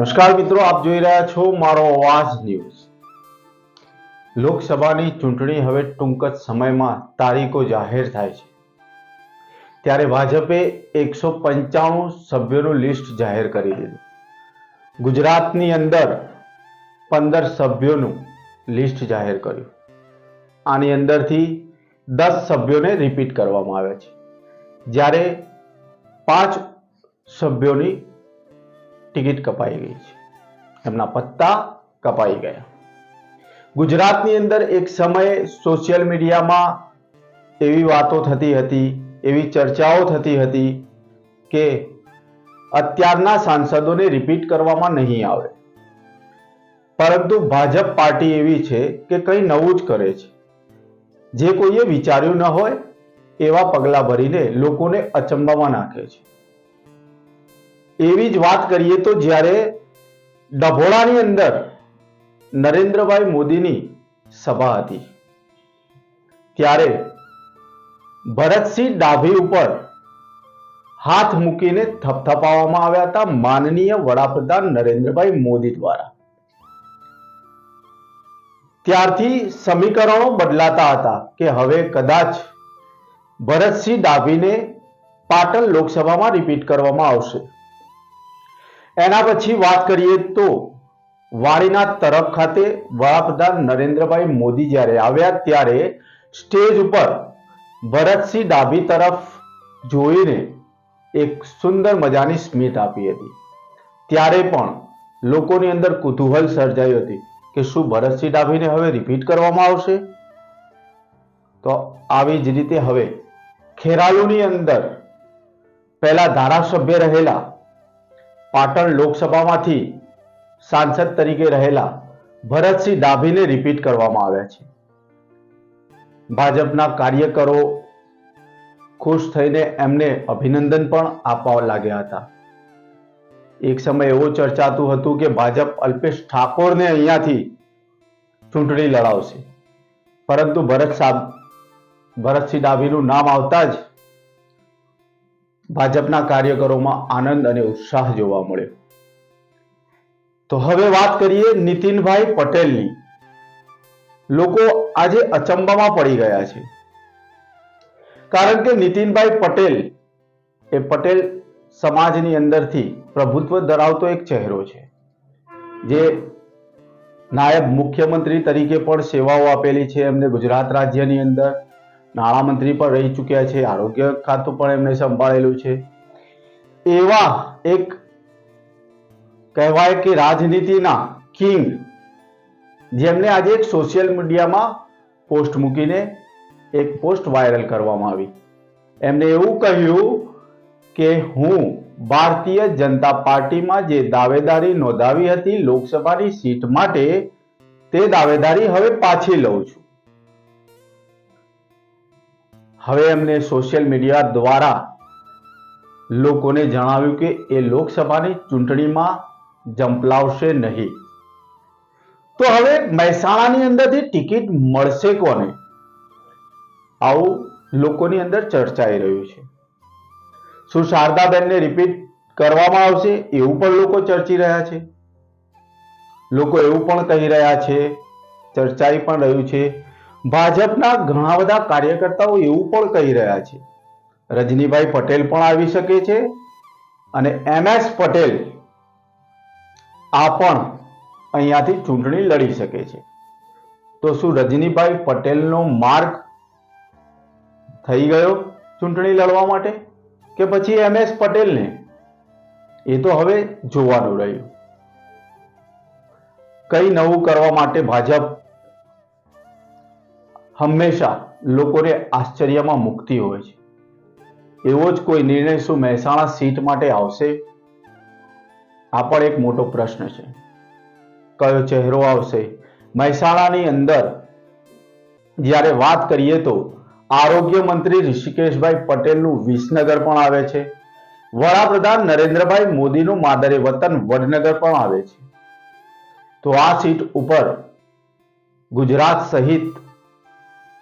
નમસ્કાર મિત્રો, આપ જોઈ રહ્યા છો મારો અવાજ ન્યૂઝ. લોકસભાની ચૂંટણી હવે ટૂંક જ સમયમાં તારીખો જાહેર થાય છે. ત્યારે ભાજપે એકસો પંચાણું સભ્યોનું લિસ્ટ જાહેર કરી દીધું. ગુજરાતની અંદર પંદર સભ્યોનું લિસ્ટ જાહેર કર્યું. આની અંદરથી દસ સભ્યોને રિપીટ કરવામાં આવ્યા છે. જ્યારે પાંચ સભ્યોની ટિકિટ કપાઈ ગઈ છે. એમના પત્તા કપાઈ ગયા. ગુજરાતની અંદર એક સમયે સોશિયલ મીડિયામાં એવી વાતો થતી હતી, એવી ચર્ચાઓ થતી હતી કે અત્યારના સાંસદોને રિપીટ કરવામાં નહીં આવે. પરંતુ ભાજપ પાર્ટી એવી છે કે કંઈ નવું જ કરે છે. જે કોઈએ વિચાર્યું ન હોય એવા પગલાં ભરીને લોકોને અચંબામાં નાખે છે. એવી જ વાત કરીએ તો જ્યારે ડભોળાની અંદર નરેન્દ્રભાઈ મોદીની સભા હતી, ત્યારે ભરતસિંહ ડાભી ઉપર હાથ મૂકીને થપથપાવવામાં આવ્યા હતા માનનીય વડાપ્રધાન નરેન્દ્રભાઈ મોદી દ્વારા. ત્યારથી સમીકરણો બદલાતા હતા કે હવે કદાચ ભરતસિંહ ડાભીને પાટણ લોકસભામાં રિપીટ કરવામાં આવશે. એના પછી વાત કરીએ તો વાડીના તરફ ખાતે વડાપ્રધાન નરેન્દ્રભાઈ મોદી જ્યારે આવ્યા ત્યારે સ્ટેજ ઉપર ભરતસિંહ ડાભી તરફ જોઈને એક સુંદર મજાની સ્મિત આપી હતી. ત્યારે પણ લોકોની અંદર કુતૂહલ સર્જાઈ હતી કે શું ભરતસિંહ ડાભીને હવે રિપીટ કરવામાં આવશે? તો આવી જ રીતે હવે ખેરાલુની અંદર પહેલા ધારાસભ્ય રહેલા પાટણ લોકસભામાંથી સાંસદ તરીકે રહેલા ભરતસિંહ ડાભીને રિપીટ કરવામાં આવ્યા છે. ભાજપના કાર્યકરો ખુશ થઈને એમને અભિનંદન પણ આપવા લાગ્યા હતા. એક સમય એવો ચર્ચાતું હતું કે ભાજપ અલ્પેશ ઠાકોરને અહીંયાથી ચૂંટણી લડાવશે. પરંતુ ભરત સાહેબ ભરતસિંહ ડાભીનું નામ આવતા જ ભાજપના કાર્યકરોમાં આનંદ અને ઉત્સાહ જોવા મળ્યો. તો હવે વાત કરીએ નીતિનભાઈ પટેલની. લોકો આજે અચંબામાં પડી ગયા છે. કારણ કે નીતિનભાઈ પટેલ એ પટેલ સમાજની અંદરથી પ્રભુત્વ ધરાવતો એક ચહેરો છે. જે નાયબ મુખ્યમંત્રી તરીકે પણ સેવાઓ આપેલી છે એમને ગુજરાત રાજ્યની અંદર. નાણામંત્રી પણ રહી ચૂક્યા છે, આરોગ્ય ખાતું પણ એમને સંભાળેલું છે. એવા એક કહેવાય કે રાજનીતિના કિંગ જેમને આજે એક સોશિયલ મીડિયામાં પોસ્ટ મૂકીને એક પોસ્ટ વાયરલ કરવામાં આવી. એમને એવું કહ્યું કે હું ભારતીય જનતા પાર્ટીમાં જે દાવેદારી નોંધાવી હતી લોકસભાની સીટ માટે, તે દાવેદારી હવે પાછી લઉં છું. હવે એમને સોશિયલ મીડિયા દ્વારા લોકોને જણાવ્યું કે એ લોકસભાની ચૂંટણીમાં જંપલાવશે નહીં. તો હવે મહેસાણાની અંદરથી ટિકિટ મળશે કોને? આવું લોકોની અંદર ચર્ચાઈ રહ્યું છે. શું શારદાબેનને રિપીટ કરવામાં આવશે એવું પણ લોકો ચર્ચી રહ્યા છે? લોકો એવું પણ કહી રહ્યા છે, ચર્ચાઈ પણ રહ્યું છે. ભાજપના ઘણા બધા કાર્યકર્તાઓ એવું પણ કહી રહ્યા છે. રજનીભાઈ પટેલ પણ આવી શકે છે અને એમ એસ પટેલ આ પણ અહીંયાથી ચૂંટણી લડી શકે છે. તો શું રજનીભાઈ પટેલનો માર્ગ થઈ ગયો ચૂંટણી લડવા માટે કે પછી એમ એસ પટેલને? એ તો હવે જોવાનું રહ્યું. કઈ નવું કરવા માટે ભાજપ હંમેશા લોકોને આશ્ચર્યમાં મૂકતી હોય છે. એવો જ કોઈ નિર્ણય શું મહેસાણા સીટ માટે આવશે? આ પણ એક મોટો પ્રશ્ન છે. કયો ચહેરો આવશે? મહેસાણાની અંદર જ્યારે વાત કરીએ તો આરોગ્ય મંત્રી ઋષિકેશભાઈ પટેલનું વિસનગર પણ આવે છે. વડાપ્રધાન નરેન્દ્રભાઈ મોદીનું માદરે વતન વડનગર પણ આવે છે. તો આ સીટ ઉપર ગુજરાત સહિત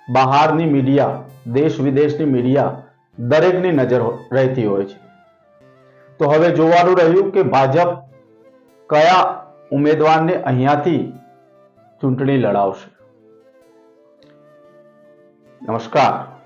બહારની મીડિયા દેશ વિદેશની મીડિયા દરેકની નજર રહેતી હોય છે. તો હવે જોવાનું રહ્યું કે ભાજપ કયા ઉમેદવારને અહીંયાથી ચૂંટણી લડાવશે. નમસ્કાર.